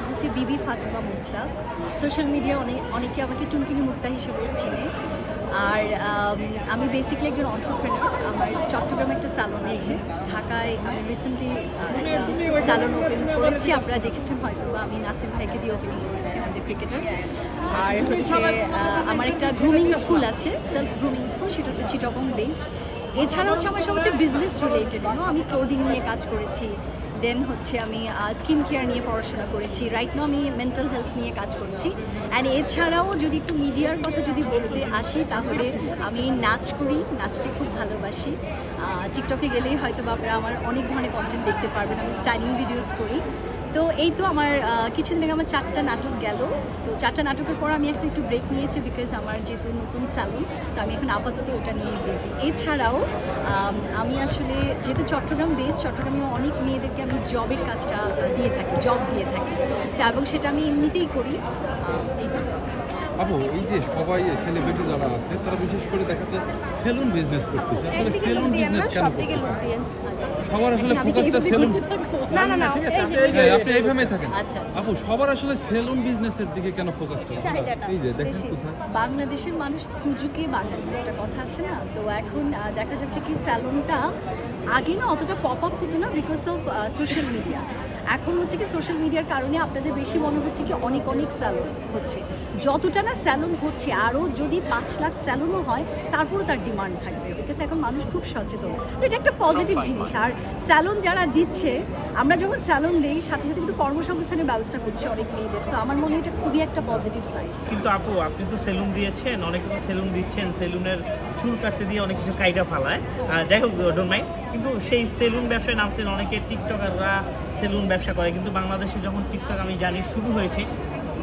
নাম হচ্ছে বিবি ফাতিমা মুক্তা। Social media অনেক অনেকে আমাকে টুনটুনি মুক্তা হিসেবে চিনে। আর, আমি বেসিক্যালি একজন অন্টারপ্রেনার আমার চট্টগ্রামে একটা স্যালন আছে। ঢাকায় আমি রিসেন্টলি স্যালন ওপেন করেছি। আপনারা দেখেছেন হয়তো বা আমি নাসিম ভাইকে দিয়ে ওপেনিং করেছি, আমাদের ক্রিকেটার আর হচ্ছে আমার একটা গ্রুমিং স্কুল আছে সেলফ গ্রুমিং স্কুল সেটা হচ্ছে চিটগং বেসড এছাড়া হচ্ছে আমার সব হচ্ছে বিজনেস রিলেটেড নো আমি ক্লোদিং নিয়ে কাজ করেছি। দেন হচ্ছে আমি স্কিন কেয়ার নিয়ে পড়াশোনা করেছি। রাইট নাও আমি মেন্টাল হেলথ নিয়ে কাজ করছি। অ্যান্ড এছাড়াও যদি একটু মিডিয়ার কথা যদি বলতে আসি, তাহলে আমি নাচ করি, নাচতে খুব ভালোবাসি। টিকটকে গেলেই হয়তো বা আপনারা আমার অনেক ধরনের কন্টেন্ট দেখতে পারবেন। আমি স্টাইলিং ভিডিওস করি। তো এই তো আমার কিছুদিন আগে আমার চারটা নাটক গেল। তো চারটা নাটকের পর আমি এখন একটু ব্রেক নিয়েছি বিকজ আমার যেহেতু নতুন স্যালুন তো আমি এখন আপাতত ওটা নিয়ে বেশি এছাড়াও, আমি আসলে যেহেতু চট্টগ্রাম বেস চট্টগ্রামে অনেক মেয়েদেরকে আমি জবের কাজটা দিয়ে থাকি জব দিয়ে থাকি। এবং সেটা আমি এমনিতেই করি। এই। আপু এই যে সবাই সেলিব্রিটি যারা আছে তারা বিশেষ করে দেখা যায় সেলুন বিজনেস করতেছে। আসলে সেলুন বিজনেস কেন সবার আসলে ফোকাসটা সেলুন না না না এই যে আপনি এইভাবেই থাকেন। আচ্ছা, আচ্ছা। আপু সবার আসলে সেলুন বিজনেসের দিকে কেন ফোকাস করে চাহিদাটা এই যে দেখেন কোথায়। বাংলাদেশের মানুষ পুজোকে বাঙালি একটা কথা আছে না? তো এখন দেখা যাচ্ছে কি স্যালনটা আগে না অতটা পপ আপ হতো না বিকজ অফ সোশ্যাল মিডিয়া এখন হচ্ছে কি সোশ্যাল মিডিয়ার কারণে আপনাদের বেশি মনে হচ্ছে কি অনেক অনেক স্যালন হচ্ছে। যতটা না স্যালন হচ্ছে আরও যদি পাঁচ লাখ স্যালনও হয় তারপরেও তার ডিমান্ড থাকবে। বিকজ এখন মানুষ খুব সচেতন। তো এটা একটা পজিটিভ জিনিস। আর স্যালন যারা দিচ্ছে আমরা যখন স্যালন দিই সাথে সাথে কিন্তু কর্মসংস্থানের ব্যবস্থা করছে অনেক মেয়েদের। তো আমার মনে হয় এটা খুবই একটা পজিটিভ সাইড কিন্তু আপু আপনি তো সেলুন দিয়েছেন অনেকে তো সেলুন দিচ্ছেন সেলুনের চুল কাটতে দিয়ে অনেক কিছু কাইটা ফালায়। যাই হোক ডোন্ট মাইন্ড কিন্তু সেই সেলুন ব্যবসায় নামছেন অনেকে টিকটকাররা সেলুন ব্যবসা করে কিন্তু বাংলাদেশে যখন টিকটক আমি জানি শুরু হয়েছে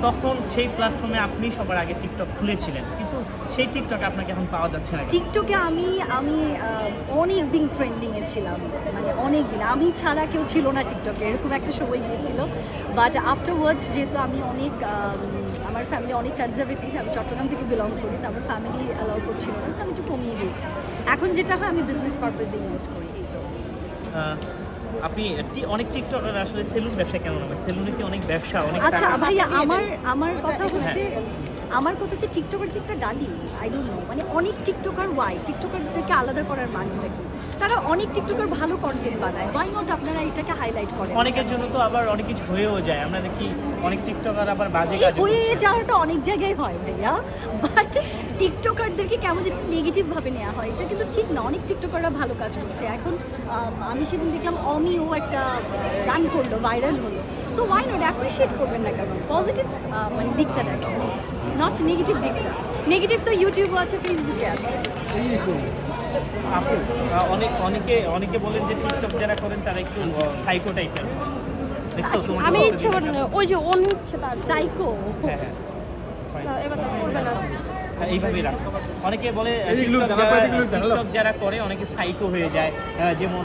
তখন সেই প্ল্যাটফর্মে আপনি সবার আগে টিকটক খুলেছিলেন। কিন্তু সেই টিকটক আপনাকে এখন পাওয়া যাচ্ছে না টিকটকে আমি আমি অনেক দিন ট্রেন্ডিংয়ে ছিলাম মানে অনেক দিন আমি ছাড়া কেউ ছিল না টিকটকে এরকম একটা সময় গিয়েছিল। বাট আফটারওয়ার্ডস যেহেতু আমি অনেক আমার ফ্যামিলি অনেক কনজারভেটিভ আমি চট্টগ্রাম থেকে বিলং করি তো আমার ফ্যামিলি অ্যালাউ করছিল না আমি একটু কমিয়ে দিয়েছি। এখন যেটা হয় আমি বিজনেস পারপাসে ইউজ করি এই তো। আহ, আপনি অনেক টিকটকার আসলে সেলুন ব্যবসা কেন নামে সেলুনে কি অনেক ব্যবসা অনেক আচ্ছা ভাইয়া আমার আমার কথা হচ্ছে আমার কথা হচ্ছে টিকটকার কি একটা গালি? আই ডোন্ট নো মানে অনেক টিকটকার ওয়াই টিকটকারদেরকে আলাদা করার মানেটা কি? তারা অনেক টিকটকার ভালো কন্টেন্ট বানায়। ওয়াই নট আপনারা এটাকে হাইলাইট করেন? অনেকের জন্য তো আবার অনেক কিছু হয়েও যায়। আমরা দেখি অনেক টিকটকার আবার বাজে কাজ হয়ে যাওয়াটা অনেক জায়গায় হয় ভাইয়া। বাট টিকটকারদেরকে কেমন যেন নেগেটিভ ভাবে নেওয়া হয় এটা কিন্তু ঠিক না। অনেক টিকটকাররা ভালো কাজ করছে। এখন আমি সেদিন দেখলাম অমিও একটা গান করল ভাইরাল হলো। সো ওয়াই নট অ্যাপ্রিসিয়েট করবেন না কেন? পজিটিভ মানে দিকটা দেখেন নট নেগেটিভ দিকটা। নেগেটিভ তো ইউটিউবে আছে ফেসবুকে আছে। অনেক অনেকে অনেকে বলেন যে টিকটক যারা করেন তারা একটু সাইকো টাইপের আমি ইচ্ছে ওই যে অন ইচ্ছে তার সাইকো হ্যাঁ হ্যাঁ। না, এবার করবে না। হ্যাঁ, এইভাবেই রাখো। অনেকে বলে টিকটক যারা- করে অনেকে সাইকো হয়ে যায়। যেমন